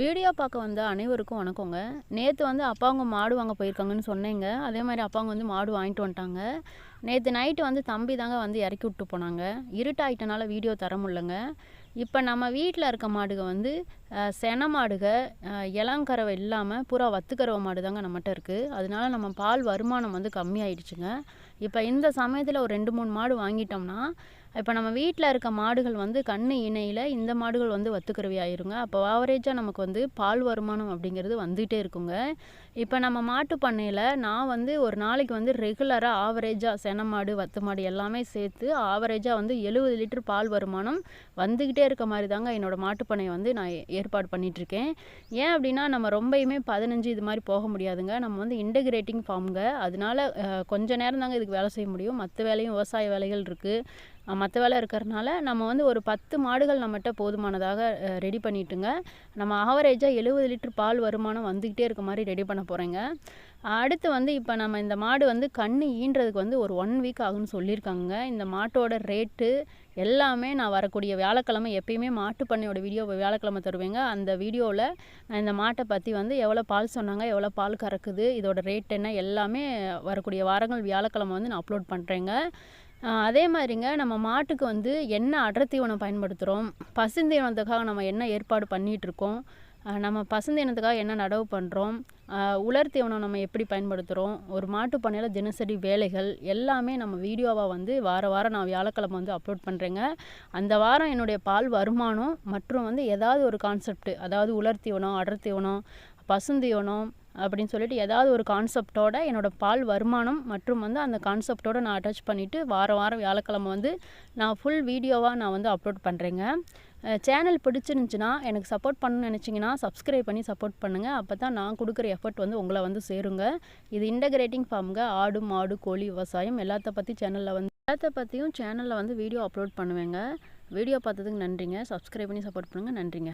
Video பார்க்க வந்த அனைவருக்கும் வணக்கங்க. நேற்று வந்து அப்பாங்க மாடு வாங்க போயிருக்காங்கன்னு சொன்னேங்க. அதே மாதிரி அப்பாவுங்க வந்து மாடு வாங்கிட்டு வந்துட்டாங்க. நேற்று நைட்டு வந்து தம்பி தாங்க வந்து இறக்கி விட்டு போனாங்க. இருட்டாயிட்டனால வீடியோ தர முடிலங்க இப்போ நம்ம வீட்டில் இருக்க மாடுக வந்து சென மாடுக இளங்கறவை இல்லாமல் பூரா வத்துக்கறவை மாடு தாங்க நம்மகிட்ட இருக்குது அதனால நம்ம பால் வருமானம் வந்து கம்மியாயிடுச்சுங்க. இப்போ இந்த சமயத்தில் ஒரு ரெண்டு மூணு மாடு வாங்கிட்டோம்னா இப்போ நம்ம வீட்டில் இருக்க மாடுகள் வந்து கண்ணு இணையில் இந்த மாடுகள் வந்து வத்துக்கறவை ஆயிருங்க. அப்போ ஆவரேஜாக நமக்கு வந்து பால் வருமானம் அப்படிங்கிறது வந்துகிட்டே இருக்குங்க. இப்போ நம்ம மாட்டு பண்ணையில் நான் வந்து ஒரு நாளைக்கு வந்து ரெகுலராக ஆவரேஜாக சென மாடு வத்து மாடு எல்லாமே சேர்த்து ஆவரேஜாக வந்து எழுபது லிட்டர் பால் வருமானம் வந்துக்கிட்டே இருக்க மாதிரி தாங்க என்னோடய மாட்டுப்பண்ணையை வந்து நான் ஏற்பாடு பண்ணிகிட்ருக்கேன் ஏன் அப்படின்னா நம்ம ரொம்பயுமே பதினஞ்சு இது மாதிரி போக முடியாதுங்க. நம்ம வந்து இன்டகிரேட்டிங் ஃபார்முங்க அதனால கொஞ்ச நேரம் தாங்க இதுக்கு வேலை செய்ய முடியும். மற்ற வேலையும் விவசாய வேலைகள் இருக்குது மற்ற வேலை இருக்கிறனால நம்ம வந்து ஒரு பத்து மாடுகள் நம்மகிட்ட போதுமானதாக ரெடி பண்ணிட்டுங்க. நம்ம ஆவரேஜாக எழுபது லிட்டர் பால் வருமானம் வந்துக்கிட்டே இருக்க மாதிரி ரெடி பண்ண போகிறேங்க அடுத்து வந்து இப்போ நம்ம இந்த மாடு வந்து கண் ஈன்றதுக்கு வந்து ஒரு ஒன் வீக் ஆகுன்னு சொல்லியிருக்காங்க. இந்த மாட்டோட ரேட்டு எல்லாமே நான் வரக்கூடிய வியாழக்கிழமை எப்பயுமே மாட்டு பண்ணையோட வீடியோ வியாழக்கிழமை தருவேங்க. அந்த வீடியோவில் நான் இந்த மாட்டை பற்றி வந்து எவ்வளோ பால் சொன்னாங்க எவ்வளோ பால் கறக்குது இதோட ரேட் என்ன எல்லாமே வரக்கூடிய வாரங்கள் வியாழக்கிழமை வந்து நான் அப்லோட் பண்ணுறேங்க அதே மாதிரிங்க நம்ம மாட்டுக்கு வந்து என்ன அடர்த்தீவனம் பயன்படுத்துகிறோம் பசுந்தீவனத்துக்காக நம்ம என்ன ஏற்பாடு பண்ணிகிட்ருக்கோம் நம்ம பசுந்தீவனத்துக்காக என்ன நடவு பண்ணுறோம் உலர் தீவனம் நம்ம எப்படி பயன்படுத்துகிறோம் ஒரு மாட்டு பண்ணையில் தினசரி வேலைகள் எல்லாமே நம்ம வீடியோவாக வந்து வார வாரம் நான் வியாழக்கிழமை வந்து அப்லோட் பண்ணுறேங்க அந்த வாரம் என்னுடைய பால் வருமானம் மற்றும் வந்து ஏதாவது ஒரு கான்செப்ட் அதாவது உலர் தீவனம் அடர் தீவனம் பசுந்தீவனம் அப்படின்னு சொல்லிட்டு ஏதாவது ஒரு கான்செப்டோட என்னோடய பால் வருமானம் மற்றும் வந்து அந்த கான்செப்டோட நான் அட்டாச் பண்ணிவிட்டு வாரம் வாரம் வியாழக்கிழமை வந்து நான் ஃபுல் வீடியோவாக நான் வந்து அப்லோட் பண்ணுறேங்க சேனல் பிடிச்சிருந்துச்சின்னா எனக்கு சப்போர்ட் பண்ணணும்னு நினச்சிங்கன்னா சப்ஸ்கிரைப் பண்ணி சப்போர்ட் பண்ணுங்கள் அப்போ தான் நான் கொடுக்குற எஃபர்ட் வந்து உங்களை வந்து சேருங்க. இது இன்டகிரேட்டிங் ஃபார்முங்க ஆடு மாடு கோழி விவசாயம் எல்லாத்த பற்றி சேனலில் வந்து எல்லாத்த பற்றியும் சேனலில் வந்து வீடியோ அப்லோட் பண்ணுவேங்க. வீடியோ பார்த்ததுக்கு நன்றிங்க. சப்ஸ்கிரைப் பண்ணி சப்போர்ட் பண்ணுங்கள் நன்றிங்க.